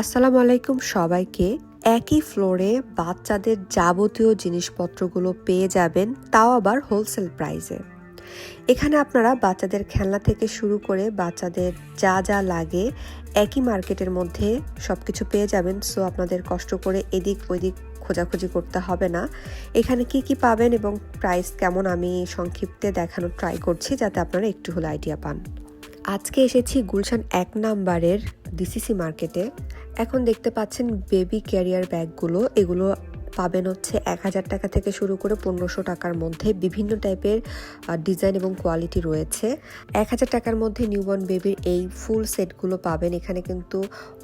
আসসালামু আলাইকুম সবাইকে। একই ফ্লোরে বাচ্চাদের যাবতীয় জিনিসপত্রগুলো পেয়ে যাবেন, তাও আবার হোলসেল প্রাইসে। এখানে আপনারা বাচ্চাদের খেলনা থেকে শুরু করে বাচ্চাদের যা যা লাগে একই মার্কেটের মধ্যে সব কিছু পেয়ে যাবেন। সো আপনাদের কষ্ট করে এদিক ওইদিক খোঁজাখুঁজি করতে হবে না। এখানে কি কি পাবেন এবং প্রাইস কেমন আমি সংক্ষিপ্তে দেখানোর ট্রাই করছি যাতে আপনারা একটু হলে আইডিয়া পান। আজকে এসেছি গুলশান এক নাম্বারের ডিসিসি মার্কেটে। এখন দেখতে পাচ্ছেন বেবি ক্যারিয়ার ব্যাগগুলো এগুলো পাবেন হচ্ছে এক হাজার টাকা থেকে শুরু করে পনেরোশো টাকার মধ্যে। বিভিন্ন টাইপের ডিজাইন এবং কোয়ালিটি রয়েছে। এক হাজার টাকার মধ্যে নিউবর্ন বেবির এই ফুল সেটগুলো পাবেন। এখানে কিন্তু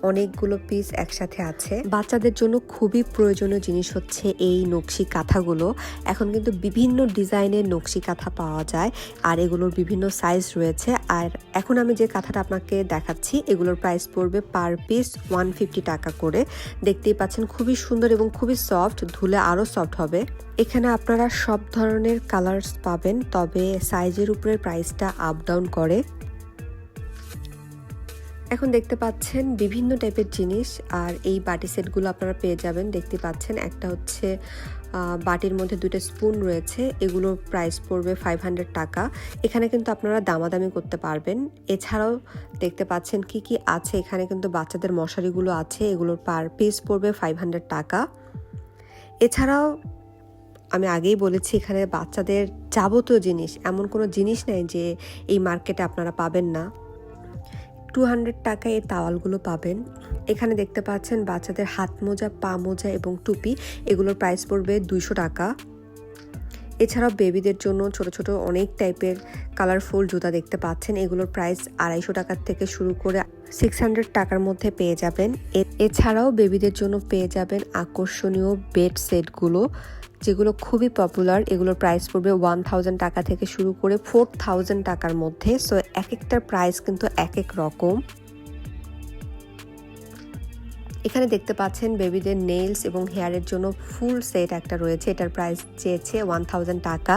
অনেকগুলো পিস একসাথে আছে। বাচ্চাদের জন্য খুবই প্রয়োজনীয় জিনিস হচ্ছে এই নকশি কাঁথাগুলো। এখন কিন্তু বিভিন্ন ডিজাইনের নকশি কাঁথা পাওয়া যায় আর এগুলোর বিভিন্ন সাইজ রয়েছে। আর এখন আমি যে কাঁথাটা আপনাকে দেখাচ্ছি, এগুলোর প্রাইস পড়বে পার পিস ওয়ান ফিফটি টাকা করে। দেখতেই পাচ্ছেন খুবই সুন্দর এবং খুবই সফট ধুলে আরও সফট হবে। এখানে আপনারা সব ধরনের কালার্স পাবেন, তবে সাইজের উপরে প্রাইসটা আপ ডাউন করে। এখন দেখতে পাচ্ছেন বিভিন্ন টাইপের জিনিস, আর এই বাটি সেটগুলো আপনারা পেয়ে যাবেন। দেখতে পাচ্ছেন একটা হচ্ছে বাটির মধ্যে দুটো স্পুন রয়েছে, এগুলোর প্রাইস পড়বে ফাইভ হান্ড্রেড টাকা। এখানে কিন্তু আপনারা দামাদামি করতে পারবেন। এছাড়াও দেখতে পাচ্ছেন কি কি আছে, এখানে কিন্তু বাচ্চাদের মশারিগুলো আছে, এগুলোর পার পিস পড়বে ফাইভ হান্ড্রেড টাকা। এছাড়াও আমি আগেই বলেছি এখানে বাচ্চাদের যাবতীয় জিনিস, এমন কোনো জিনিস নেই যে এই মার্কেটে আপনারা পাবেন না। টু হান্ড্রেড টাকায় এই তাওয়ালগুলো পাবেন। এখানে দেখতে পাচ্ছেন বাচ্চাদের হাত মোজা, পা মোজা এবং টুপি, এগুলোর প্রাইস পড়বে দুইশো টাকা। এছাড়াও বেবিদের জন্য ছোট ছোট অনেক টাইপের কালারফুল জুতা দেখতে পাচ্ছেন। এগুলোর প্রাইস আড়াইশো টাকার থেকে শুরু করে সিক্স হান্ড্রেড টাকার মধ্যে পেয়ে যাবেন। এছাড়াও বেবিদের জন্য পেয়ে যাবেন আকর্ষণীয় বেড সেটগুলো যেগুলো খুবই পপুলার এগুলোর প্রাইস পড়বে ওয়ান টাকা থেকে শুরু করে ফোর টাকার মধ্যে। সো এক একটার প্রাইস কিন্তু এক এক রকম। এখানে দেখতে পাচ্ছেন বেবিদের নেইলস এবং হেয়ারের জন্য ফুল সেট একটা রয়েছে। এটার প্রাইস চেয়েছে ওয়ান থাউজেন্ড টাকা।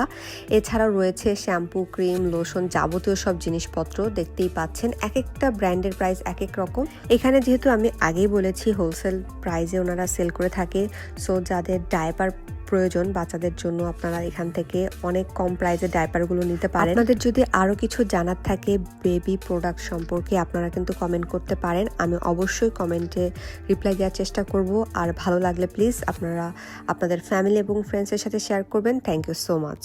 এছাড়াও রয়েছে শ্যাম্পু ক্রিম লোশন যাবতীয় সব জিনিসপত্র। দেখতেই পাচ্ছেন এক একটা ব্র্যান্ডের প্রাইস এক এক রকম। এখানে যেহেতু আমি আগেই বলেছি হোলসেল প্রাইসে ওনারা সেল করে থাকে সো যাদের ডায়পার প্রয়োজন বাচ্চাদের জন্য আপনারা এখান থেকে অনেক কম প্রাইসে ডাইপারগুলো নিতে পারেন। আপনাদের যদি আরও কিছু জানার থাকে বেবি প্রোডাক্ট সম্পর্কে আপনারা কিন্তু কমেন্ট করতে পারেন। আমি অবশ্যই কমেন্টে রিপ্লাই দেওয়ার চেষ্টা করব। আর ভালো লাগলে প্লিজ আপনারা আপনাদের ফ্যামিলি এবং ফ্রেন্ডসের সাথে শেয়ার করবেন। Thank you so much